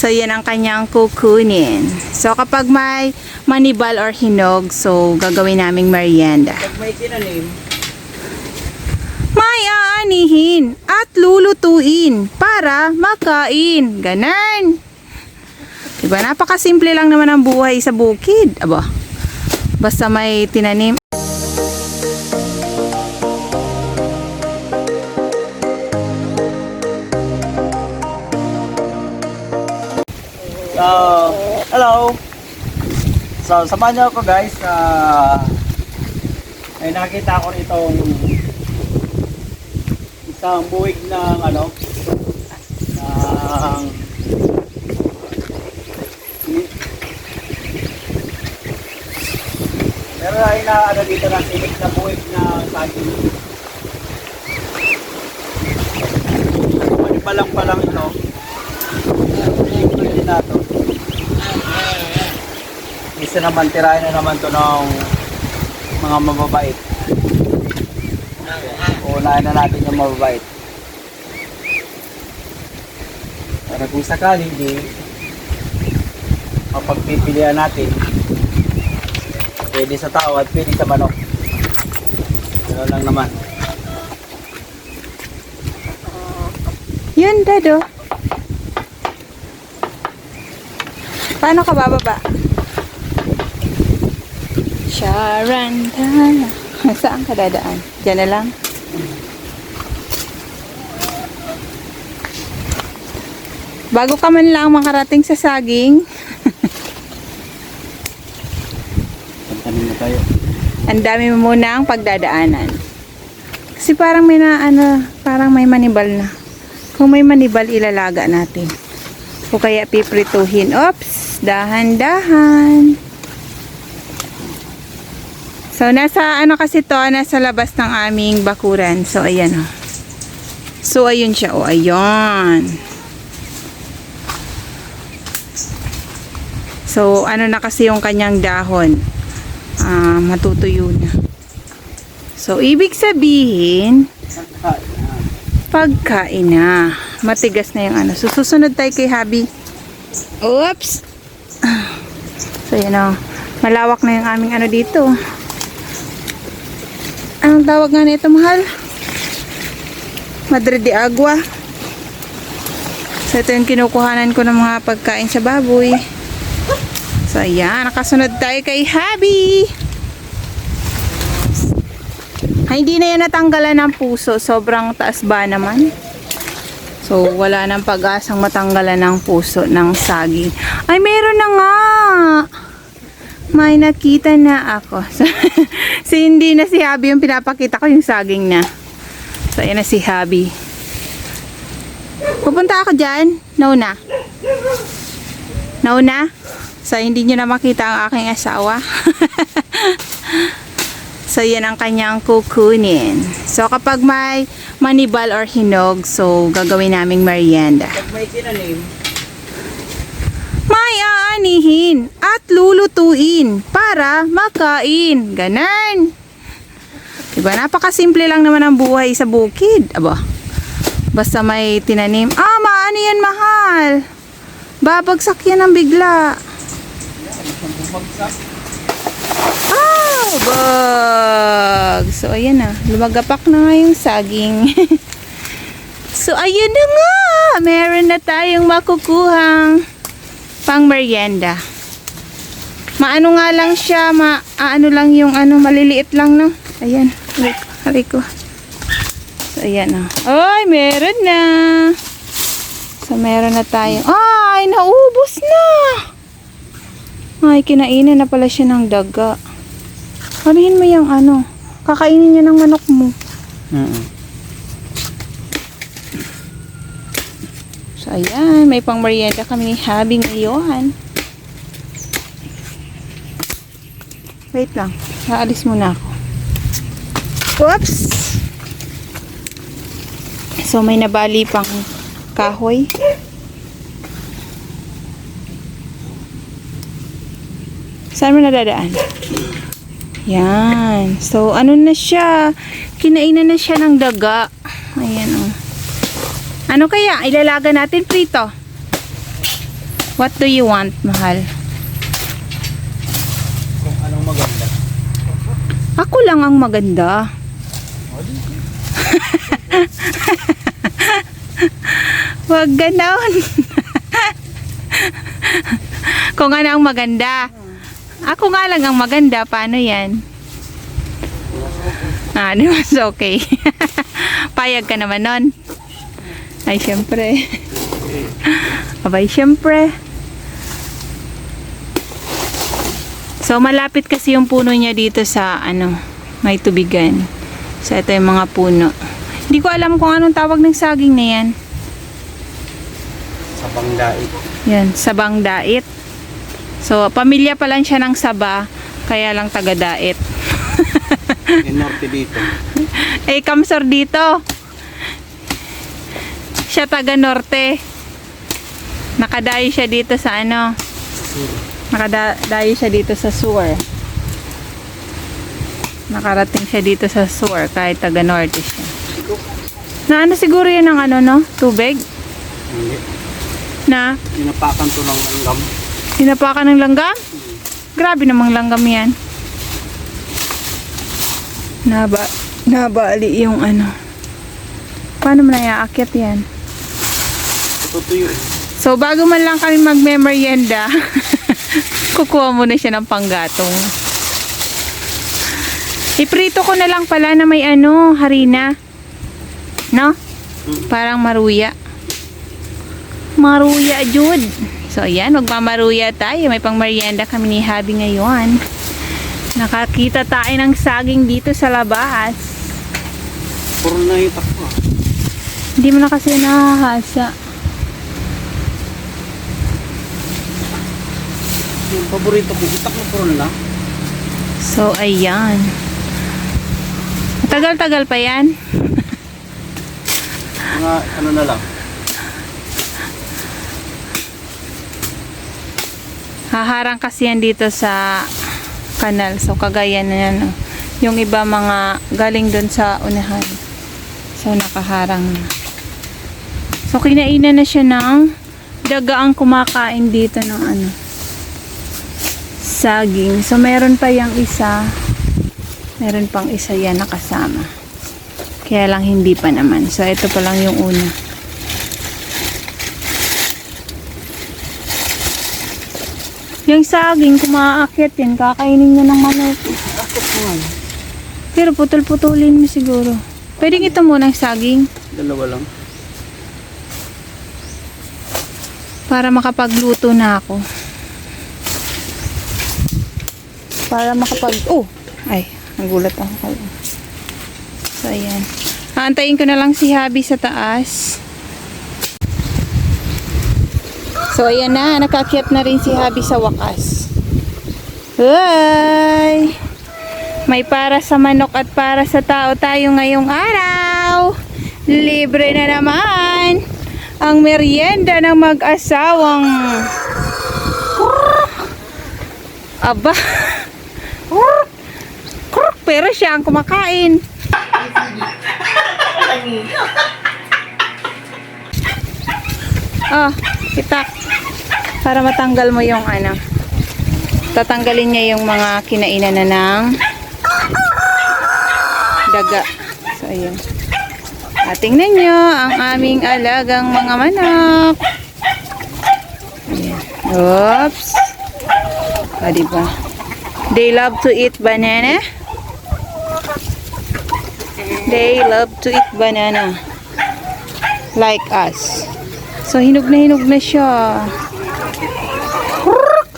So, yan ang kanyang kukunin. So, kapag may manibal or hinog, so, gagawin naming merienda. Pag may tinanim, May aanihin at lulutuin para makain. Ganon. Diba? Napakasimple lang naman ang buhay sa bukid. Aba, basta may tinanim. So, hello. So, samahan niyo ako guys. Uh, ay nakita ko itong isang buwig ng ano ng Pero ay na ano dito na silik na buwig na saging. Ano pa lang pa lang ito. Na to. Isa naman, tirahin na naman to ng mga mababait. Unahin na natin yung mababait. Para kung sakali, di mapagpipilian natin. Pwede sa tao at pwede sa manok. Ano lang naman. Yun, Dado. Paano ka bababa? Sharantana. Saan ka dadaan? Diyan na lang. Bago ka man lang makarating sa saging, Tantanin tayo. ang dami mo muna ang pagdadaanan. Kasi parang may na, ano, parang may manibal na. Kung may manibal, ilalaga natin. O kaya piprituhin. Oops! Dahan-dahan. So, nasa ano kasi to, nasa labas ng aming bakuran. So, ayan o. So, ayun siya. O, ayun. So, ano na kasi yung kanyang dahon. Ah, matutuyo na. So, ibig sabihin, pagkain na. Matigas na yung ano. So, susunod tayo kay Habi. Oops! So, yan o. Malawak na yung aming ano dito. Anong tawag nga nito, mahal? Madre de Agua. So, ito yung kinukuhanan ko ng mga pagkain sa baboy. So, ayan. Nakasunod tayo kay Habi. Ay, hindi na yan natanggalan ng puso. Sobrang taas ba naman? So, wala nang pag-asang matanggalan ng puso ng saging. Ay, meron na nga! May nakita na ako. si hindi na si Habi yung pinapakita ko yung saging na. So, ayan na si Habi. Pupunta ako dyan. No na. No na. So, hindi nyo na makita ang aking asawa. So, yan ang kanyang kukunin. So, kapag may manibal or hinog, so, gagawin naming merienda. Pag may tinanim, May aanihin at lulutuin para makain. Ganon. Diba? Napakasimple lang naman ang buhay sa bukid. Aba, basta may tinanim. Ah, maano yan, mahal. Babagsak yan ng bigla. Ah, bag. So, ayan na. Lumagapak na nga yung saging. so, ayun na nga. Meron na tayong makukuhang pang merienda. Maano nga lang siya, ma ano lang yung ano, maliliit lang, no? Ayan, hali ko. So, ayan, oh. Ay, meron na. So, meron na tayong, ay, naubos na. Ay, kinainan na pala siya ng daga. Halihin mo yung ano, kakainin niya ng manok mo. mm So, ayan, may pang merienda kami ni Habi ngayon. Wait lang, naalis muna ako. Whoops! So, may nabali pang kahoy. Saan mo nadadaan? Yan. So, ano na siya? Kinainan na siya ng daga. Ayan. Ano kaya? Ilalaga natin prito. What do you want, mahal? Kung anong maganda. Ako lang ang maganda. Huwag ganon. Kung ano ang maganda. Ako nga lang ang maganda. Paano yan? Ah, di mas okay. Payag ka naman nun. Ay, syempre. Abay, syempre. So, malapit kasi yung puno niya dito sa, ano, may tubigan. So, ito yung mga puno. Hindi ko alam kung anong tawag ng saging na yan. Sa Bangdait. Yan, sabang dait. So, pamilya pa lang siya ng saba, kaya lang taga dait. Norte dito. Eh, kamsor dito. Siya taga norte. Nakadayo siya dito sa ano. Nakadayo siya dito sa sewer. Nakarating siya dito sa sewer kahit taga norte siya. Na ano siguro yan ng ano no? Tubig? Hindi. Na Pinapakan to ng langgam. Hinapakan ng langgam? Grabe namang langgam yan. Naba, nabali yung ano. Paano mo naiaakyat yan? Tutuyo. So, bago man lang kami magme-merienda, kukuha muna siya ng panggatong. Iprito ko na lang pala na may ano, harina. No? Parang maruya. Maruya, Jude. So, ayan, magmamaruya tayo. May pang merienda kami ni Habi ngayon. Nakakita tayo ng saging dito sa labas. Puro na hitak ko. Hindi mo na kasi nakahasa. Yung paborito ko, hitak na puro na. So, ayan. Tagal-tagal pa yan. Mga ano na lang. Haharang kasi yan dito sa kanal. So, kagaya na yan. Yung iba mga galing doon sa unahan. So, nakaharang na. So, kinainan na siya ng daga ang kumakain dito ng ano saging. So, meron pa yung isa. Meron pang isa yan nakasama. Kaya lang hindi pa naman. So, ito pa lang yung una. Yung saging, kung maaakit yan, kakainin niya ng manok. Pero putol-putulin mo siguro. Pwedeng ito muna yung saging Dalawa lang. para makapagluto na ako. Para makapag... Oh! Ay, nagulat ako. So, ayan. Aantayin ko na lang si Habi sa taas. So, ayan na. Nakakyat na rin si Habi sa wakas. Hi! May para sa manok at para sa tao tayo ngayong araw. Libre na naman ang merienda ng mag-asawang Aba. Pero siya ang kumakain. Oh, kita. Para matanggal mo yung ano. Tatanggalin niya yung mga kinainan na ng daga. So, ayun. At tingnan nyo ang aming alagang mga manok. Ayan. Oops. Ah, diba? They love to eat banana. They love to eat banana. Like us. So, hinog na hinog na siya. Kruk!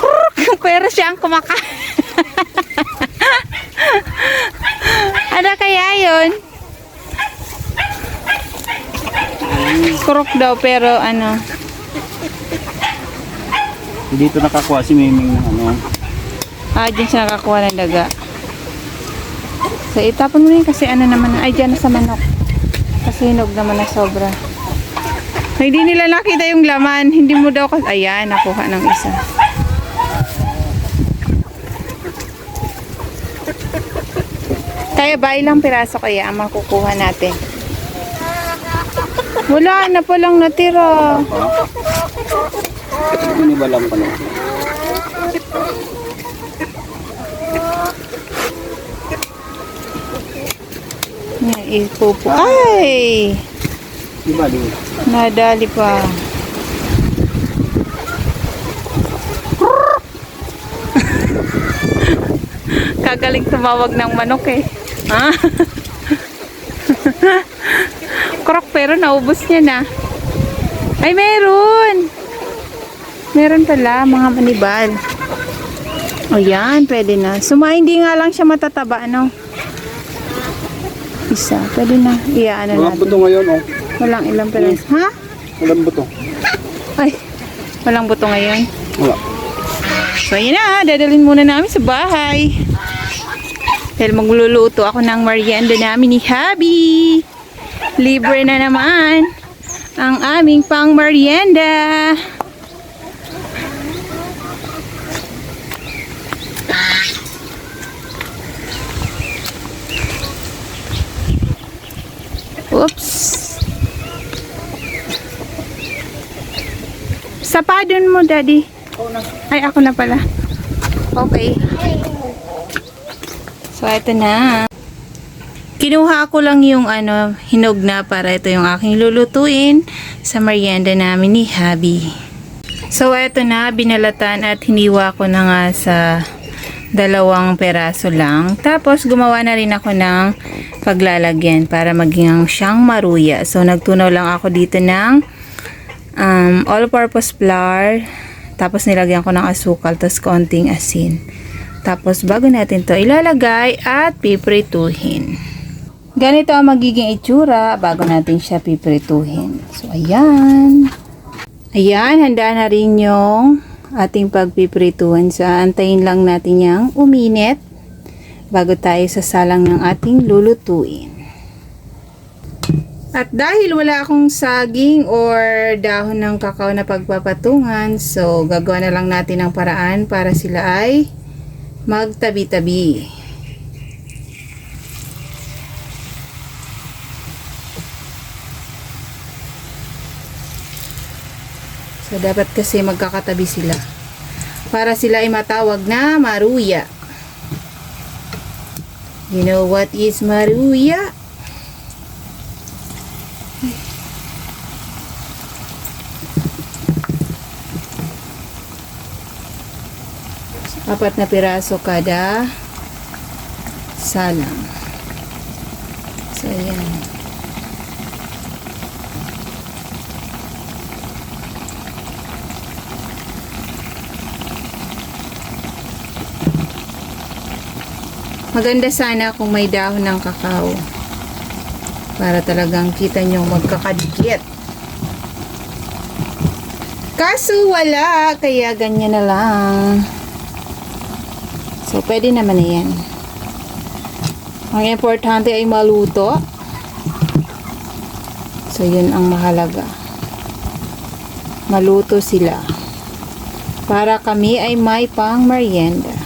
Kruk! Pero siya ang kumakain. ano kaya yun? Kruk daw pero ano. Dito nakakuha si Miming ng ano. Ah, dyan siya nakakuha ng daga. So, itapon mo na kasi ano naman, ay dyan sa manok. Kasi hinog naman na sobra. Hindi nila nakita yung laman. Hindi mo daw kasi, ayan, nakuha ng isa. Kaya ba ilang piraso kaya ang makukuha natin? Wala na palang natira. Hindi ba lang pala? Ipupo. Ay! Nadali pa. Kagaling tumawag ng manok eh. Ha? Krok pero naubos niya na. Ay meron! Meron pala mga manibal. O yan, pwede na. Suma, hindi nga lang siya matataba, ano? Isa, pwede na. Iyaan na Mga natin. buto ngayon, oh. Walang ilang peras. Ha? Walang buto. Ay, walang buto ngayon. Wala. So, yun na. Dadalhin muna namin sa bahay. Dahil magluluto ako ng merienda namin ni Habi. Libre na naman ang aming pang merienda. Oops. Sapadon mo, Daddy. Ay, ako na pala. Okay. So, ito na. Kinuha ko lang yung ano, hinog na para ito yung aking lulutuin sa merienda namin ni Habi. So, ito na. Binalatan at hiniwa ko na nga sa dalawang peraso lang. Tapos, gumawa na rin ako ng paglalagyan para maging siyang maruya. So, nagtunaw lang ako dito ng um, all-purpose flour. Tapos nilagyan ko ng asukal, tapos konting asin. Tapos bago natin to ilalagay at piprituhin. Ganito ang magiging itsura bago natin siya piprituhin. So, ayan. Ayan, handa na rin yung ating pagpiprituhan. So, antayin lang natin yung uminit bago tayo sasalang ng ating lulutuin. At dahil wala akong saging or dahon ng kakao na pagpapatungan, so gagawa na lang natin ng paraan para sila ay magtabi-tabi. So dapat kasi magkakatabi sila para sila ay matawag na maruya. You know what is maruya? apat na piraso kada salang. So, ayan. Maganda sana kung may dahon ng kakao. Para talagang kita nyo magkakadikit. Kaso wala, kaya ganyan na lang. So, pwede naman na yan. Ang importante ay maluto. So, yun ang mahalaga. Maluto sila. Para kami ay may pang merienda.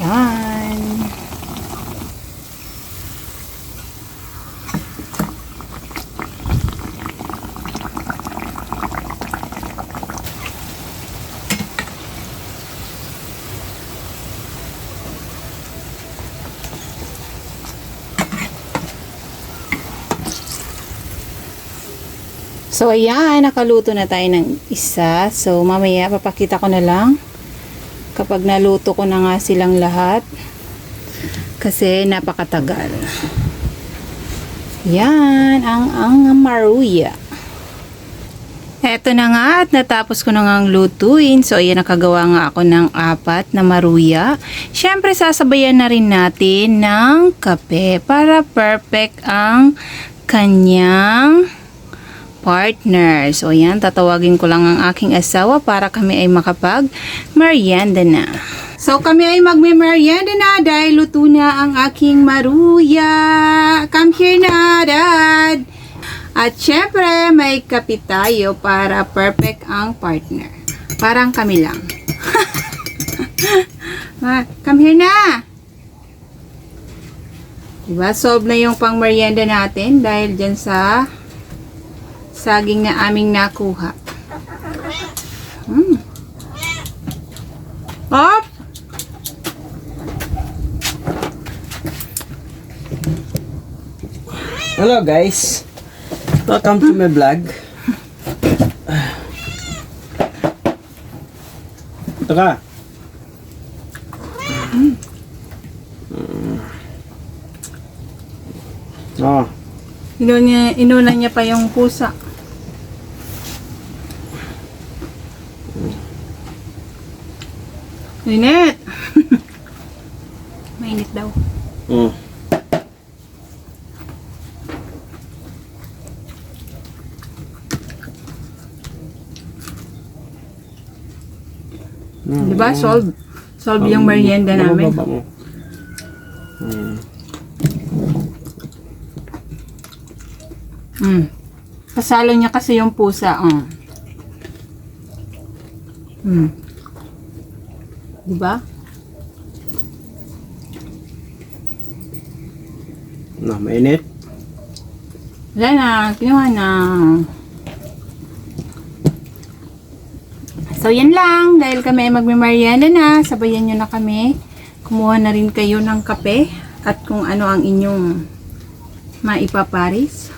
Yan. So, ayan, nakaluto na tayo ng isa. So, mamaya, papakita ko na lang kapag naluto ko na nga silang lahat. Kasi, napakatagal. Yan, ang, ang maruya. Eto na nga at natapos ko na nga ang lutuin. So, ayan, nakagawa nga ako ng apat na maruya. Siyempre, sasabayan na rin natin ng kape para perfect ang kanyang partner. So, ayan, tatawagin ko lang ang aking asawa para kami ay makapag merienda na. So, kami ay magme-merienda na dahil luto na ang aking maruya. Come here na, Dad. At syempre, may kape tayo para perfect ang partner. Parang kami lang. Ah, Come here na. Diba? Solve na yung pang merienda natin dahil dyan sa saging na aming nakuha. Mm. Up! Hello guys. Welcome to my vlog. Ito ka. Oh, Inuna inuna niya pa yung pusa. Mainit! Mainit daw. mm. Di ba? Solve. Solve yung merienda namin. Mm. Mm. Kasalo niya kasi yung pusa. Mm. Mm. Di ba? No, mainit. Wala na. Kinuha na. So, yan lang. Dahil kami ay magme-merienda na, sabayan nyo na kami. Kumuha na rin kayo ng kape at kung ano ang inyong maipaparis.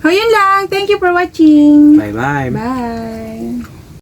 So, yun lang. Thank you for watching. Bye-bye. Bye.